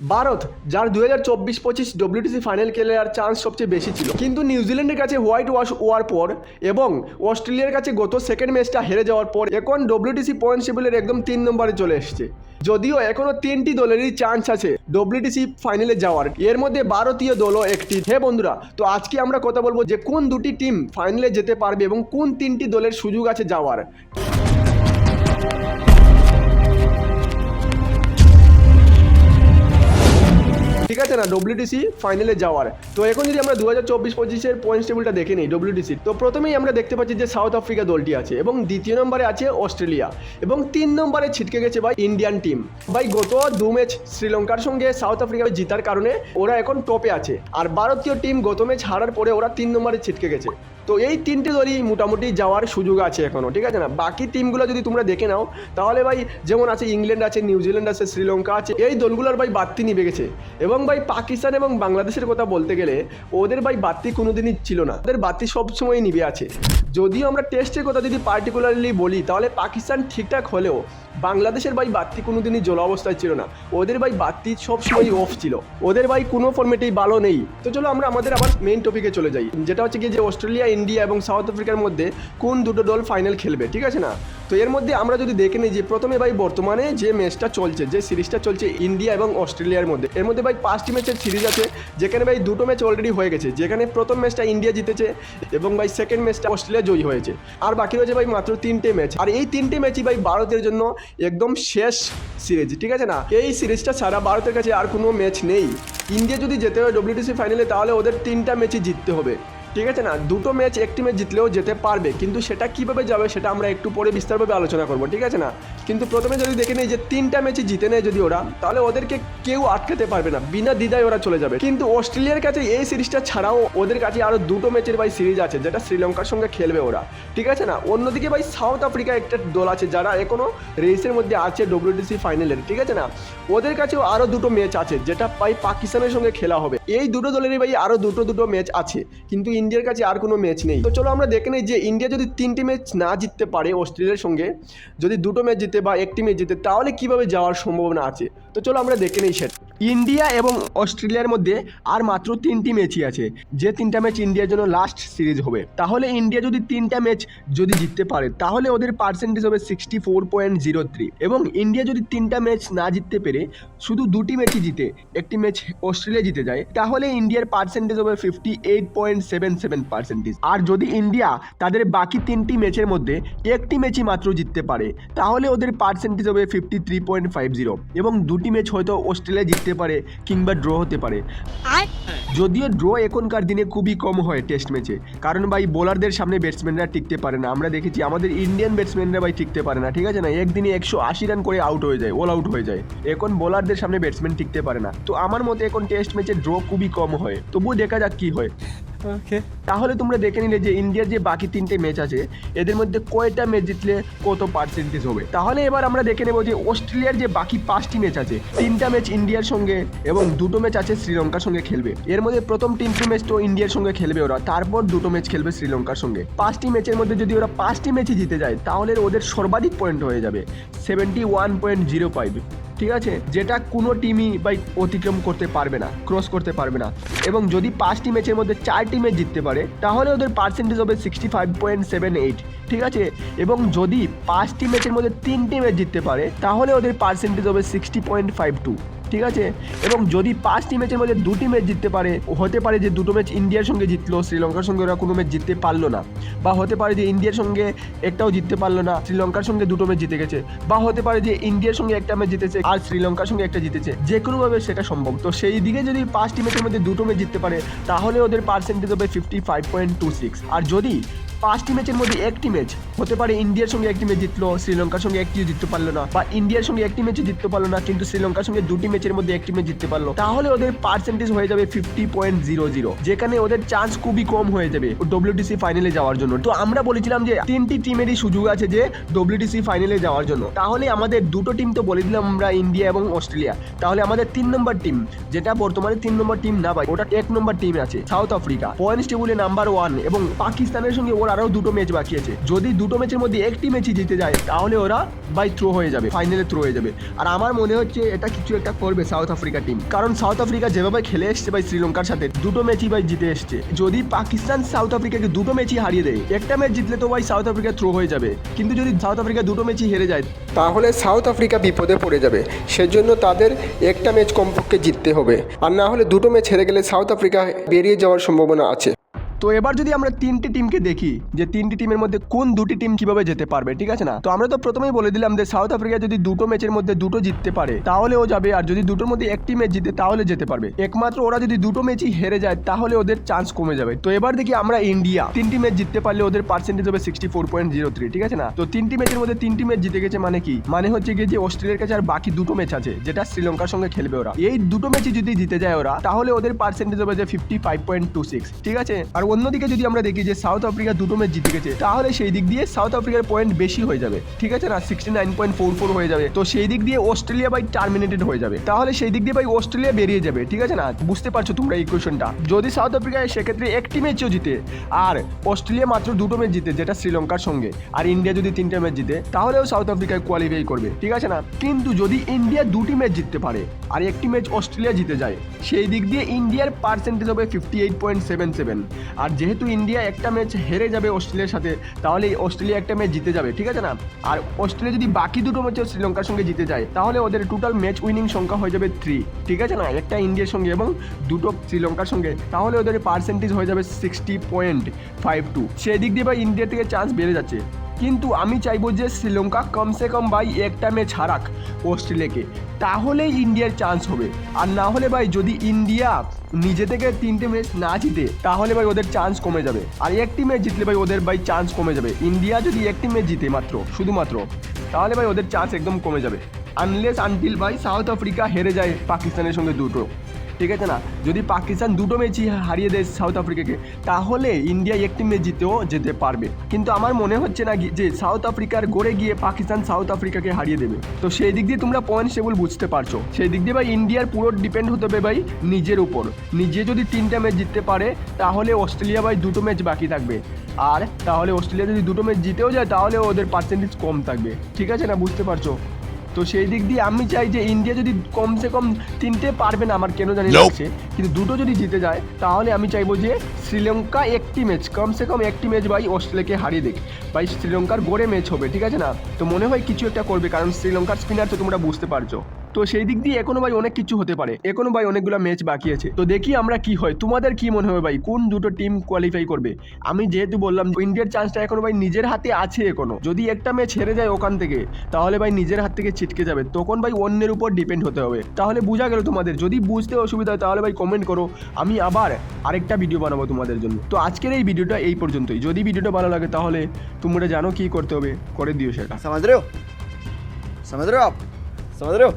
ভারত, যার দু হাজার চব্বিশ পঁচিশ ডব্লিউটিসি ফাইনাল খেলার চান্স সবচেয়ে বেশি ছিল। কিন্তু নিউজিল্যান্ডের কাছে হোয়াইট ওয়াশ হওয়ার পর এবং অস্ট্রেলিয়ার কাছে গত সেকেন্ড ম্যাচটা হেরে যাওয়ার পর এখন ডব্লিউটিসি পয়েন্ট টেবিলের একদম তিন নম্বরে চলে এসেছে। যদিও এখনও তিনটি দলেরই চান্স আছে ডব্লিউটিসি ফাইনালে যাওয়ার। এর মধ্যে ভারতীয় দলও একটি। হে বন্ধুরা, তো আজকে আমরা কথা বলব যে কোন দুটি টিম ফাইনালে যেতে পারবে এবং কোন তিনটি দলের সুযোগ আছে যাওয়ার। ঠিক আছে না ডব্লিউটিসি ফাইনালে যাওয়ার। তো এখন যদি আমরা দু হাজার চব্বিশ পঁচিশের পয়েন্টস টেবিলটা দেখে নিই ডব্লিউটিসি তো প্রথমেই আমরা দেখতে পাচ্ছি যে সাউথ আফ্রিকা দলটি আছে এবং দ্বিতীয় নম্বরে আছে অস্ট্রেলিয়া এবং তিন নম্বরে ছিটকে গেছে ভাই ইন্ডিয়ান টিম ভাই গত দু ম্যাচ শ্রীলঙ্কার সঙ্গে সাউথ আফ্রিকা জিতার কারণে ওরা এখন টপে আছে। আর ভারতীয় টিম গত ম্যাচ হারার পরে ওরা তিন নম্বরে ছিটকে গেছে। তো এই তিনটে দলই মোটামুটি যাওয়ার সুযোগ আছে এখনও ঠিক আছে না? বাকি টিমগুলো যদি তোমরা দেখে নাও, তাহলে ভাই যেমন আছে ইংল্যান্ড আছে নিউজিল্যান্ড আছে, শ্রীলঙ্কা আছে, এই দলগুলোর ভাই বাড়তি নিবে গেছে। এবং ভাই পাকিস্তান এবং বাংলাদেশের কথা বলতে গেলে, ওদের ভাই বাড়তি কোনোদিনই ছিল না। ওদের বাড়তি সবসময় নিবে আছে। যদিও আমরা টেস্টের কথা যদি পার্টিকুলারলি বলি, তাহলে পাকিস্তান ঠিকঠাক হলেও বাংলাদেশের ভাই বাড়তি কোনোদিনই জল অবস্থায় ছিল না। ওদের ভাই বাড়তি সবসময় অফ ছিল। ওদের ভাই কোনো ফর্মেটেই ভালো নেই। তো চলো আমরা আমাদের আবার মেইন টপিকে চলে যাই। যেটা হচ্ছে কি যে অস্ট্রেলিয়া, ইন্ডিয়া এবং সাউথ আফ্রিকার মধ্যে কোন দুটো দল ফাইনাল খেলবে, ঠিক আছে না? তো এর মধ্যে আমরা যদি দেখে নিই যে প্রথমে ভাই বর্তমানে যে ম্যাচটা চলছে, যে সিরিজটা চলছে ইন্ডিয়া এবং অস্ট্রেলিয়ার মধ্যে, এর মধ্যে ভাই পাঁচটি ম্যাচের সিরিজ আছে, যেখানে ভাই দুটো ম্যাচ অলরেডি হয়ে গেছে। যেখানে প্রথম ম্যাচটা ইন্ডিয়া জিতেছে এবং ভাই সেকেন্ড ম্যাচটা অস্ট্রেলিয়া জয়ী হয়েছে। আর বাকি রয়েছে ভাই মাত্র তিনটে ম্যাচ আর এই তিনটে ম্যাচই ভাই ভারতের জন্য একদম শেষ সিরিজ, ঠিক আছে না? এই সিরিজটা ছাড়া ভারতের কাছে আর কোনো ম্যাচ নেই। ইন্ডিয়া যদি যেতে হয় ডব্লিউটিসি ফাইনালে তাহলে ওদের তিনটা ম্যাচই জিততে হবে। ঠিক আছে না? দুটো ম্যাচ একটি ম্যাচ জিতলেও যেতে পারবে। কিন্তু সেটা কীভাবে যাবে সেটা আমরা একটু পরে বিস্তারভাবে আলোচনা করব, ঠিক আছে না? কিন্তু প্রথমে যদি দেখে নিই যে তিনটা ম্যাচই জিতে নেয় যদি ওরা, তাহলে ওদেরকে কেউ আটকাতে পারবে না। বিনা দ্বিধায় ওরা চলে যাবে। কিন্তু অস্ট্রেলিয়ার কাছে এই সিরিজটা ছাড়াও ওদের কাছে আরও দুটো ম্যাচের ভাই সিরিজ আছে, যেটা শ্রীলঙ্কার সঙ্গে খেলবে ওরা। ঠিক আছে না? অন্যদিকে ভাই সাউথ আফ্রিকা একটা দল আছে, যারা এখনও রেসের মধ্যে আছে ডব্লিউটিসি ফাইনালের ঠিক আছে না? ওদের কাছেও আরও দুটো ম্যাচ আছে, যেটা ভাই পাকিস্তানের সঙ্গে খেলা হবে। এই দুটো দলেরই ভাই আরও দুটো দুটো ম্যাচ আছে। কিন্তু ইন্ডিয়ার কাছে আর কোনো ম্যাচ নেই। তো চলো আমরা দেখে নিই যে ইন্ডিয়া যদি তিনটি ম্যাচ না জিততে পারে অস্ট্রেলিয়ার সঙ্গে, যদি দুটো ম্যাচ জিতে বা একটি ম্যাচ জিতে, তাহলে কীভাবে যাওয়ার সম্ভাবনা আছে? তো চলো আমরা দেখে নিই সেটা। ইন্ডিয়া এবং অস্ট্রেলিয়ার মধ্যে আর মাত্র তিনটি ম্যাচই আছে, যে তিনটা ম্যাচ ইন্ডিয়ার জন্য লাস্ট সিরিজ হবে। তাহলে ইন্ডিয়া যদি তিনটা ম্যাচ যদি জিততে পারে, তাহলে ওদের পার্সেন্টেজ হবে sixty four point zero three এবং ইন্ডিয়া যদি তিনটা ম্যাচ না জিততে পেরে শুধু দুটি ম্যাচই জিতে, একটি ম্যাচ অস্ট্রেলিয়া জিতে যায়, তাহলে ইন্ডিয়ার পার্সেন্টেজ হবে fifty eight point seven seven percentage আর যদি ইন্ডিয়া তাদের বাকি তিনটি ম্যাচের মধ্যে একটি ম্যাচই মাত্র জিততে পারে, তাহলে ওদের পার্সেন্টেজ হবে fifty three point five zero এবং দুটি ম্যাচ হয়তো অস্ট্রেলিয়া জিততে পারে কিংবা ড্র হতে পারে। যদিও ড্র এখনকার দিনে খুবই কম হয় টেস্ট ম্যাচে। কারণ ভাই, বোলারদের সামনে ব্যাটসম্যানরা টিকতে পারে না। আমরা দেখেছি আমাদের ইন্ডিয়ান ব্যাটসম্যানরা ভাই টিকতে পারে না, ঠিক আছে না? একদিনে একশো আশি রান করে আউট হয়ে যায় অল আউট হয়ে যায়। এখন বোলারদের সামনে ব্যাটসম্যান টিকতে পারে না। তো আমার মতে এখন টেস্ট ম্যাচে ড্র খুবই কম হয়। তবুও দেখা যাক কি হয়। তাহলে তোমরা দেখে নিলে যে ইন্ডিয়ার যে বাকি তিনটে ম্যাচ আছে, এদের মধ্যে কয়টা ম্যাচ জিতলে কত পার্সেন্টেজ হবে? তাহলে এবার আমরা দেখে নেব যে অস্ট্রেলিয়ার যে বাকি পাঁচটি ম্যাচ আছে, তিনটা ম্যাচ ইন্ডিয়ার সঙ্গে এবং দুটো ম্যাচ আছে শ্রীলঙ্কার সঙ্গে খেলবে। এর মধ্যে প্রথম তিনটি ম্যাচ তো ইন্ডিয়ার সঙ্গে খেলবে ওরা, তারপর দুটো ম্যাচ খেলবে শ্রীলঙ্কার সঙ্গে। পাঁচটি ম্যাচের মধ্যে যদি ওরা পাঁচটি ম্যাচই জিতে যায়, তাহলে ওদের সর্বাধিক পয়েন্ট হয়ে যাবে seventy one point zero five ঠিক আছে? যেটা কোনো টিমই বাই অতিক্রম করতে পারবে না ক্রস করতে পারবে না। এবং যদি পাঁচটি ম্যাচের মধ্যে চারটি ম্যাচ জিততে পারে, তাহলে ওদের পার্সেন্টেজ হবে sixty five point seven eight ঠিক আছে? এবং যদি পাঁচটি ম্যাচের মধ্যে তিনটি ম্যাচ জিততে পারে, তাহলে ওদের পার্সেন্টেজ হবে সিক্সটি পয়েন্ট ফাইভ টু ঠিক আছে? এবং যদি পাঁচটি ম্যাচের মধ্যে দুটি ম্যাচ জিততে পারে, হতে পারে যে দুটো ম্যাচ ইন্ডিয়ার সঙ্গে জিতলো, শ্রীলঙ্কার সঙ্গে ওরা কোনো ম্যাচ জিততে পারল না। বা হতে পারে যে ইন্ডিয়ার সঙ্গে একটাও জিততে পারল না, শ্রীলঙ্কার সঙ্গে দুটো ম্যাচ জিতে গেছে। বা হতে পারে যে ইন্ডিয়ার সঙ্গে একটা ম্যাচ জিতেছে আর শ্রীলঙ্কার সঙ্গে একটা জিতেছে। যে কোনোভাবে সেটা সম্ভব। তো সেই দিকে যদি পাঁচটি ম্যাচের মধ্যে দুটো ম্যাচ জিততে পারে, তাহলে ওদের পার্সেন্টেজ হবে fifty five point two six আর যদি পাঁচটি ম্যাচের মধ্যে একটি ম্যাচ। হতে পারে ইন্ডিয়ার সঙ্গে একটি ম্যাচ জিতলো, শ্রীলঙ্কার সঙ্গে একটিও জিততে পারল না, বা ইন্ডিয়ার সঙ্গে একটি ম্যাচও জিততে পারল না, কিন্তু শ্রীলঙ্কার সঙ্গে দুটি ম্যাচের মধ্যে একটি ম্যাচ জিততে পারল। তাহলে ওদের পার্সেন্টেজ হয়ে যাবে ফিফটি পয়েন্ট জিরো জিরো যেখানে ওদের চান্স খুবই কম হয়ে যাবে ডব্লিউটিসি ফাইনালে যাওয়ার জন্য। তো আমরা বলেছিলাম যে তিনটি টিমেরই সুযোগ আছে যে ডব্লিউটিসি ফাইনালে যাওয়ার জন্য। তাহলে আমাদের দুটো টিম তো বলে দিলাম আমরা ইন্ডিয়া এবং অস্ট্রেলিয়া। তাহলে আমাদের তিন নম্বর টিম যেটা বর্তমানে তিন নম্বর টিম না ভাই, ওটা এক নম্বর টিম আছে, সাউথ আফ্রিকা। পয়েন্টস টেবিলে নাম্বার ওয়ান এবং পাকিস্তানের সঙ্গে ওর আরও দুটো ম্যাচ বাকি আছে। যদি দুটো ম্যাচের মধ্যে একটি ম্যাচই জিতে যায়, তাহলে ওরা বাই থ্রো হয়ে যাবে ফাইনালে থ্রো হয়ে যাবে। আর আমার মনে হচ্ছে এটা কিছু একটা করবে সাউথ আফ্রিকা টিম কারণ সাউথ আফ্রিকা যেভাবে খেলে এসছে ভাই শ্রীলঙ্কার সাথে, দুটো ম্যাচই ভাই জিতে এসছে। যদি পাকিস্তান সাউথ আফ্রিকাকে দুটো ম্যাচই হারিয়ে দেয়, একটা ম্যাচ জিতলে তো ভাই সাউথ আফ্রিকা থ্রো হয়ে যাবে। কিন্তু যদি সাউথ আফ্রিকা দুটো ম্যাচই হেরে যায়, তাহলে সাউথ আফ্রিকা বিপদে পড়ে যাবে। সেজন্য তাদের একটা ম্যাচ কমপক্ষে জিততে হবে। আর না হলে দুটো ম্যাচ হেরে গেলে সাউথ আফ্রিকা বেরিয়ে যাওয়ার সম্ভাবনা আছে। তো এবার যদি আমরা তিনটি টিমকে দেখি যে তিনটি টিমের মধ্যে কোন দুটি টিম কীভাবে যেতে পারবে, ঠিক আছে না? তো আমরা তো প্রথমেই বলে দিলাম যে সাউথ আফ্রিকা যদি দুটো ম্যাচের মধ্যে দুটো জিততে পারে তাহলেও যাবে, আর যদি দুটোর মধ্যে একটি ম্যাচ জিতে, তাহলে যেতে পারবে। একমাত্র ওরা যদি দুটো ম্যাচই হেরে যায়, তাহলে ওদের চান্স কমে যাবে। তো এবার দেখি আমরা ইন্ডিয়া তিনটি ম্যাচ জিততে পারলে ওদের পার্সেন্টেজ হবে sixty four point zero three ঠিক আছে না? তো তিনটি ম্যাচের মধ্যে তিনটি ম্যাচ জিতে গেছে মানে কি? মানে হচ্ছে গিয়ে যে অস্ট্রেলিয়ার কাছে আর বাকি দুটো ম্যাচ আছে, যেটা শ্রীলঙ্কার সঙ্গে খেলবে ওরা। এই দুটো ম্যাচই যদি জিতে যায় ওরা, তাহলে ওদের পার্সেন্টেজ হবে যে fifty five point two six ঠিক আছে? আর অন্যদিকে যদি আমরা দেখি যে সাউথ আফ্রিকা দুটো ম্যাচ জিতে গেছে, তাহলে সেই দিক দিয়ে সাউথ আফ্রিকার পয়েন্ট বেশি হয়ে যাবে। ঠিক আছে না? Sixty nine point four four হয়ে যাবে। তো সেই দিক দিয়ে অস্ট্রেলিয়া বাই টার্মিনেটেড হয়ে যাবে। তাহলে সেই দিক দিয়ে ভাই অস্ট্রেলিয়া বেরিয়ে যাবে। ঠিক আছে না? বুঝতে পারছ তোমরা এই কোয়েশনটা যদি সাউথ আফ্রিকা সেক্ষেত্রে একটি ম্যাচও জিতে, আর অস্ট্রেলিয়া মাত্র দুটো ম্যাচ জিতে, যেটা শ্রীলঙ্কার সঙ্গে, আর ইন্ডিয়া যদি তিনটা ম্যাচ জিতে, তাহলেও সাউথ আফ্রিকায় কোয়ালিফাই করবে। ঠিক আছে না? কিন্তু যদি ইন্ডিয়া দুটি ম্যাচ জিততে পারে, আর একটি ম্যাচ অস্ট্রেলিয়া জিতে যায়, সেই দিক দিয়ে ইন্ডিয়ার পার্সেন্টেজ হবে fifty eight point seven seven আর যেহেতু ইন্ডিয়া একটা ম্যাচ হেরে যাবে অস্ট্রেলিয়ার সাথে, তাহলে অস্ট্রেলিয়া একটা ম্যাচ জিতে যাবে, ঠিক আছে না? আর অস্ট্রেলিয়া যদি বাকি দুটো ম্যাচে শ্রীলঙ্কার সঙ্গে জিতে যায়, তাহলে ওদের টোটাল ম্যাচ উইনিং সংখ্যা হয়ে যাবে থ্রি ঠিক আছে না? একটা ইন্ডিয়ার সঙ্গে এবং দুটো শ্রীলঙ্কার সঙ্গে, তাহলে ওদের পার্সেন্টেজ হয়ে যাবে সিক্সটি পয়েন্ট ফাইভ টু সেদিক দিয়ে বা ইন্ডিয়া থেকে চান্স বেড়ে যাচ্ছে। কিন্তু আমি চাইব যে শ্রীলঙ্কা কমসে কম ভাই একটা ম্যাচ হারাক অস্ট্রেলিয়াকে তাহলেই ইন্ডিয়ার চান্স হবে। আর না হলে ভাই যদি ইন্ডিয়া নিজে থেকে তিনটে ম্যাচ না জিতে, তাহলে ভাই ওদের চান্স কমে যাবে। আর একটি ম্যাচ জিতলে ভাই ওদের ভাই চান্স কমে যাবে। ইন্ডিয়া যদি একটি ম্যাচ জিতে মাত্র, শুধুমাত্র, তাহলে ভাই ওদের চান্স একদম কমে যাবে। আনলেস আনটিল ভাই সাউথ আফ্রিকা হেরে যায় পাকিস্তানের সঙ্গে দুটো। ঠিক আছে না? যদি পাকিস্তান দুটো ম্যাচই হারিয়ে দেয় সাউথ আফ্রিকাকে তাহলে ইন্ডিয়া একটি ম্যাচ জিতেও যেতে পারবে। কিন্তু আমার মনে হচ্ছে না যে সাউথ আফ্রিকার গড়ে গিয়ে পাকিস্তান সাউথ আফ্রিকাকে হারিয়ে দেবে। তো সেই দিক দিয়ে তোমরা পয়েন্ট সেবল বুঝতে পারছ। সেই দিক দিয়ে ভাই ইন্ডিয়ার পুরো ডিপেন্ড হতে হবে ভাই নিজের উপর। নিজে যদি তিনটা ম্যাচ জিততে পারে, তাহলে অস্ট্রেলিয়া ভাই দুটো ম্যাচ বাকি থাকবে। আর তাহলে অস্ট্রেলিয়া যদি দুটো ম্যাচ জিতেও যায়, তাহলে ওদের পার্সেন্টেজ কম থাকবে। ঠিক আছে না? বুঝতে পারছ? তো সেই দিক দিয়ে আমি চাই যে ইন্ডিয়া যদি কমসে কম তিনটে পারবে না আমার কেন জানি লাগছে। কিন্তু দুটো যদি জিতে যায় তাহলে আমি চাইব যে শ্রীলঙ্কা একটি ম্যাচ কমসে কম একটি ম্যাচ ভাই অস্ট্রেলিয়াকে হারিয়ে দেখ। ভাই শ্রীলঙ্কার গড়ে ম্যাচ হবে ঠিক আছে না? তো মনে হয় কিছু একটা করবে কারণ শ্রীলঙ্কার স্পিনার তো তোমরা বুঝতে পারছ। তো সেই দিক দিয়ে এখনও ভাই অনেক কিছু হতে পারে। এখনও ভাই অনেকগুলো ম্যাচ বাকি আছে। তো দেখি আমরা কি হয়। তোমাদের কি মনে হবে ভাই? কোন দুটো টিম কোয়ালিফাই করবে? আমি যেহেতু বললাম ইন্ডিয়ার চান্সটা এখনও ভাই নিজের হাতে আছে এখনও। যদি একটা ম্যাচ হেরে যায় ওখান থেকে, তাহলে ভাই নিজের হাত থেকে ছিটকে যাবে। তখন ভাই অন্যের উপর ডিপেন্ড হতে হবে। তাহলে বোঝা গেল তোমাদের। যদি বুঝতে অসুবিধা হয় তাহলে ভাই কমেন্ট করো। আমি আবার আরেকটা ভিডিও বানাবো তোমাদের জন্য। তো আজকের এই ভিডিওটা এই পর্যন্তই। যদি ভিডিওটা ভালো লাগে তাহলে তোমরা জানো কি করতে হবে। করে দিও সেটা। সমাজ রেও। সমাজ রেও সমাজ রেও।